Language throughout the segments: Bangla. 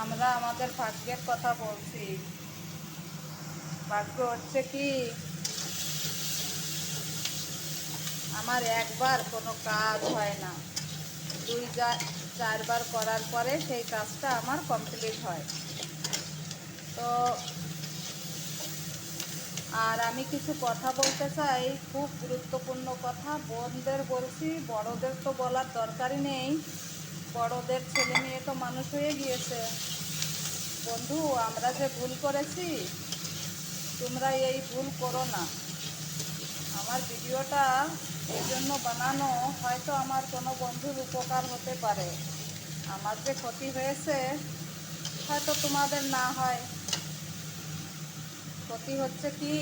আমরা আমাদের ভাগ্যের কথা বলছি। ভাগ্য হচ্ছে কি? আমার একবার কোনো কাজ হয় না। দুই চারবার করার পরে সেই কাজটা আমার কমপ্লিট হয়। তো আর আমি কিছু কথা বলতে চাই। খুব গুরুত্বপূর্ণ কথা। বোনদের বলছি, বড়দের তো বলার দরকারই নেই। বড়দের ছেলে মেয়ে তো মানুষ হয়ে গিয়েছে। বন্ধু, আমরা যে ভুল করেছি, তোমরা এই ভুল করো না। আমার ভিডিওটা এই জন্য বানানো, হয়তো আমার কোনো বন্ধুর উপকার হতে পারে। আমার যে ক্ষতি হয়েছে, হয়তো তোমাদের না হয়। ক্ষতি হচ্ছে কি?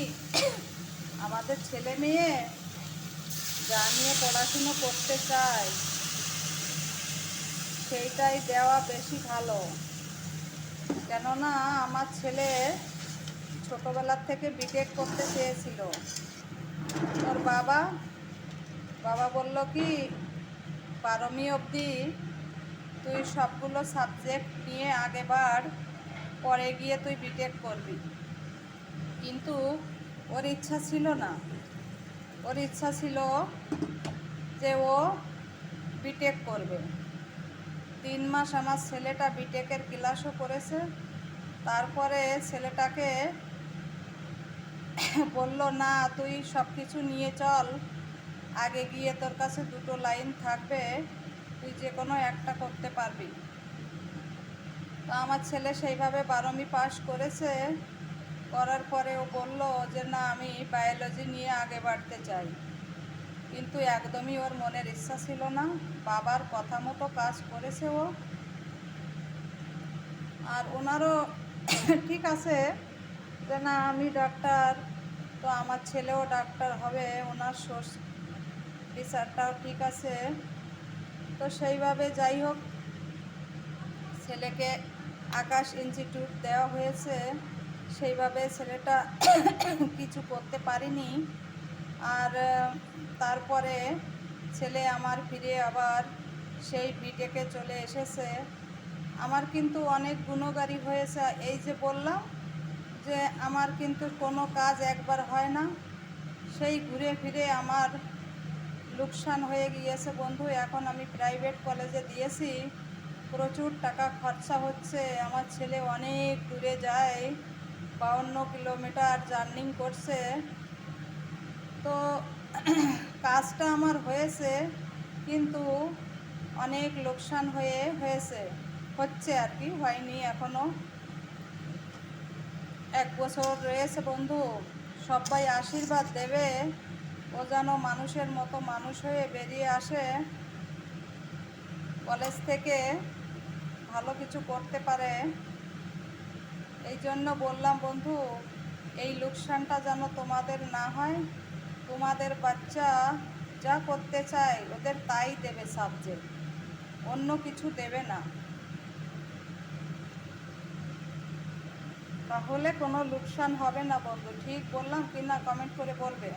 আমাদের ছেলে মেয়ে যা নিয়ে পড়াশুনো করতে চায় সেইটাই দেওয়া বেশি ভালো। কেননা আমার ছেলে ছোটোবেলার থেকে বিটেক করতে চেয়েছিল। ওর বাবা বাবা বলল কি, বারোমি অবধি তুই সবগুলো সাবজেক্ট নিয়ে আগেবার পরে গিয়ে তুই বিটেক করবি। কিন্তু ওর ইচ্ছা ছিল না। ওর ইচ্ছা ছিল যে ও বিটেক করবে। তিন মাস আমার ছেলেটা বিটেকের ক্লাসও করেছে। তারপরে ছেলেটাকে বলল, না, তুই সব কিছু নিয়ে চল। আগে গিয়ে তোর কাছে দুটো লাইন থাকবে। তুই যে কোনো একটা করতে পারবি। তো আমার ছেলে সেইভাবে বারোমি পাস করেছে। করার পরে ও বলল যে, না, আমি বায়োলজি নিয়ে আগে বাড়তে চাই। কিন্তু একদমই ওর মনের ইচ্ছা ছিল না। বাবার কথা মতো কাজ করেছে ও। আর ওনারও ঠিক আছে যে, না, আমি ডাক্তার, তো আমার ছেলেও ডাক্তার হবে, ওনার সোর্স বিচারটাও ঠিক আছে। তো সেইভাবে যাই হোক, ছেলেকে আকাশ ইনস্টিটিউট দেওয়া হয়েছে। সেইভাবে ছেলেটা কিছু করতে পারিনি। আর তারপরে ছেলে আমার ফিরে আবার সেই বিটেকে চলে এসেছে। আমার কিন্তু অনেক গুণগারি হয়েছে। এই যে বললাম যে আমার কিন্তু কোনো কাজ একবার হয় না। সেই ঘুরে ফিরে আমার লোকসান হয়ে গিয়েছে বন্ধু। এখন আমি প্রাইভেট কলেজে দিয়েছি। প্রচুর টাকা খরচা হচ্ছে। আমার ছেলে অনেক দূরে যায়। বাউন্ন কিলোমিটার জার্নিং করছে। তো কাজটা আমার হয়েছে, কিন্তু অনেক লোকসান হয়ে হয়েছে। হচ্ছে আর কি, হয়নি এখনও এক বছর রয়েছে বন্ধু, সবাই আশীর্বাদ দেবে, ও যেন মানুষের মতো মানুষ হয়ে বেরিয়ে আসে। কলেজ থেকে ভালো কিছু করতে পারে। এই জন্য বললাম বন্ধু, এই লোকসানটা যেন তোমাদের না হয় তোমাদের বাচ্চা যা করতে চায়, ওদের তাই দেবে সাবজেক্ট অন্য কিছু দেবে না। তাহলে কোনো লোকসান হবে না বন্ধু, ঠিক বললাম কি না কমেন্ট করে বলবে।